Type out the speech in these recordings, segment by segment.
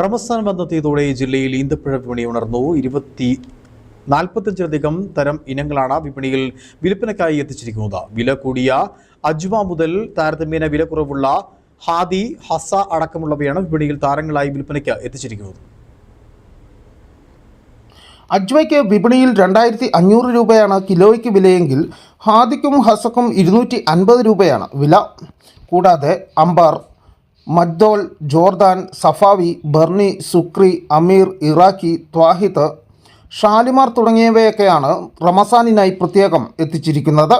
റമസാൻ ബന്ധത്തിയതോടെ ജില്ലയിൽ ഈന്തപ്പഴ വിപണി ഉണർന്നു. ഇരുപത്തി നാൽപ്പത്തഞ്ചിലധികം തരം ഇനങ്ങളാണ് വിപണിയിൽ വിൽപ്പനയ്ക്കായി എത്തിച്ചിരിക്കുന്നത്. വില കൂടിയ അജ്വ മുതൽ താരതമ്യേന വില കുറവുള്ള ഹാദി ഹസ അടക്കമുള്ളവയാണ് വിപണിയിൽ താരങ്ങളായി വിൽപ്പനയ്ക്ക് എത്തിച്ചിരിക്കുന്നത്. അജ്വയ്ക്ക് വിപണിയിൽ രണ്ടായിരത്തി അഞ്ഞൂറ് രൂപയാണ് കിലോയ്ക്ക് വിലയെങ്കിൽ ഹാദിക്കും ഹസക്കും ഇരുന്നൂറ്റി അൻപത് രൂപയാണ് വില. കൂടാതെ അംബാർ മജ്ദോൾ ജോർദാൻ സഫാവി ബർണി സുക്രി അമീർ ഇറാഖി ത്വാഹിത്ത് ഷാലിമാർ തുടങ്ങിയവയൊക്കെയാണ് റമസാനിനായി പ്രത്യേകം എത്തിച്ചിരിക്കുന്നത്.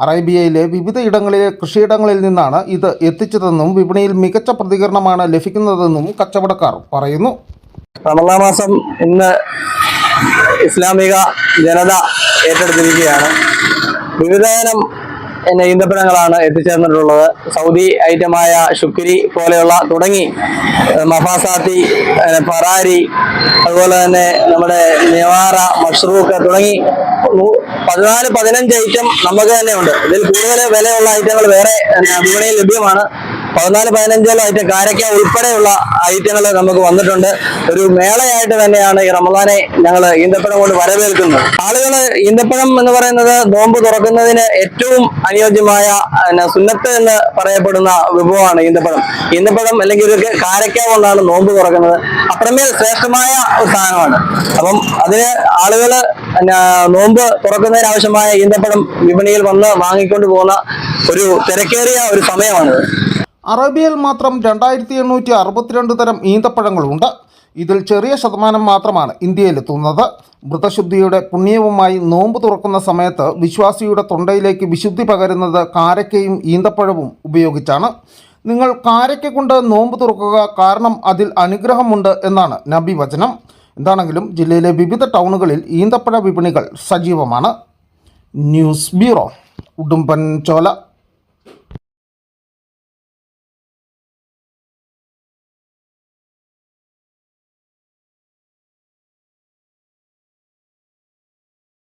അറേബ്യയിലെ വിവിധ ഇടങ്ങളിലെ കൃഷിയിടങ്ങളിൽ നിന്നാണ് ഇത് എത്തിച്ചതെന്നും വിപണിയിൽ മികച്ച പ്രതികരണമാണ് ലഭിക്കുന്നതെന്നും കച്ചവടക്കാർ പറയുന്നു. റമദാ മാസം ഇന്ന് ഇസ്ലാമിക ജനത ഏറ്റെടുത്തിരിക്കുകയാണ്. വിവിധതരം പിന്നെ ഈന്തപ്പഴങ്ങളാണ് എത്തിച്ചേർന്നിട്ടുള്ളത്. സൗദി ഐറ്റമായ ശുക്രി പോലെയുള്ള തുടങ്ങി മഫാസാത്തി ഫറാരി അതുപോലെ തന്നെ നമ്മുടെ നിവാറ മഷ്റൂക്ക് തുടങ്ങി പതിനാല് പതിനഞ്ച് ഐറ്റം നമുക്ക് തന്നെ ഉണ്ട്. ഇതിൽ കൂടുതൽ വിലയുള്ള ഐറ്റങ്ങൾ വേറെ വിപണിയിൽ ലഭ്യമാണ്. പതിനാല് പതിനഞ്ചോളം ഐറ്റം കാരക്ക ഉൾപ്പെടെയുള്ള ഐറ്റങ്ങൾ നമുക്ക് വന്നിട്ടുണ്ട്. ഒരു മേളയായിട്ട് തന്നെയാണ് ഈ റമദാനെ ഞങ്ങൾ ഈന്തപ്പഴം കൊണ്ട് വരവേൽക്കുന്നത്. ആളുകൾ ഈന്തപ്പഴം എന്ന് പറയുന്നത് നോമ്പ് തുറക്കുന്നതിന് ഏറ്റവും അനുയോജ്യമായ സുന്നത്ത് എന്ന് പറയപ്പെടുന്ന വിഭവമാണ് ഈന്തപ്പഴം. ഈന്തപ്പഴം അല്ലെങ്കിൽ ഒരു കാരക്ക കൊണ്ടാണ് നോമ്പ് തുറക്കുന്നത്. അത്രമേൽ ശ്രേഷ്ഠമായ ഒരു സാധനമാണ്. അപ്പം അതിന് ആളുകൾ നോമ്പ് തുറക്കുന്നതിന് ആവശ്യമായ ഈന്തപ്പഴം വിപണിയിൽ വന്ന് വാങ്ങിക്കൊണ്ട് പോകുന്ന ഒരു തിരക്കേറിയ ഒരു സമയമാണിത്. അറേബ്യയിൽ മാത്രം രണ്ടായിരത്തി എണ്ണൂറ്റി അറുപത്തിരണ്ട് തരം ഈന്തപ്പഴങ്ങളുണ്ട്. ഇതിൽ ചെറിയ ശതമാനം മാത്രമാണ് ഇന്ത്യയിലെത്തുന്നത്. വ്രതശുദ്ധിയുടെ പുണ്യവുമായി നോമ്പ് തുറക്കുന്ന സമയത്ത് വിശ്വാസിയുടെ തൊണ്ടയിലേക്ക് വിശുദ്ധി പകരുന്നത് കാരക്കയും ഈന്തപ്പഴവും ഉപയോഗിച്ചാണ്. നിങ്ങൾ കാരക്ക കൊണ്ട് നോമ്പ് തുറക്കുക കാരണം അതിൽ അനുഗ്രഹമുണ്ട് എന്നാണ് നബി വചനം. എന്താണെങ്കിലും ജില്ലയിലെ വിവിധ ടൗണുകളിൽ ഈന്തപ്പഴ വിപണികൾ സജീവമാണ്. ന്യൂസ് ബ്യൂറോ ഉടുമ്പൻ ചോല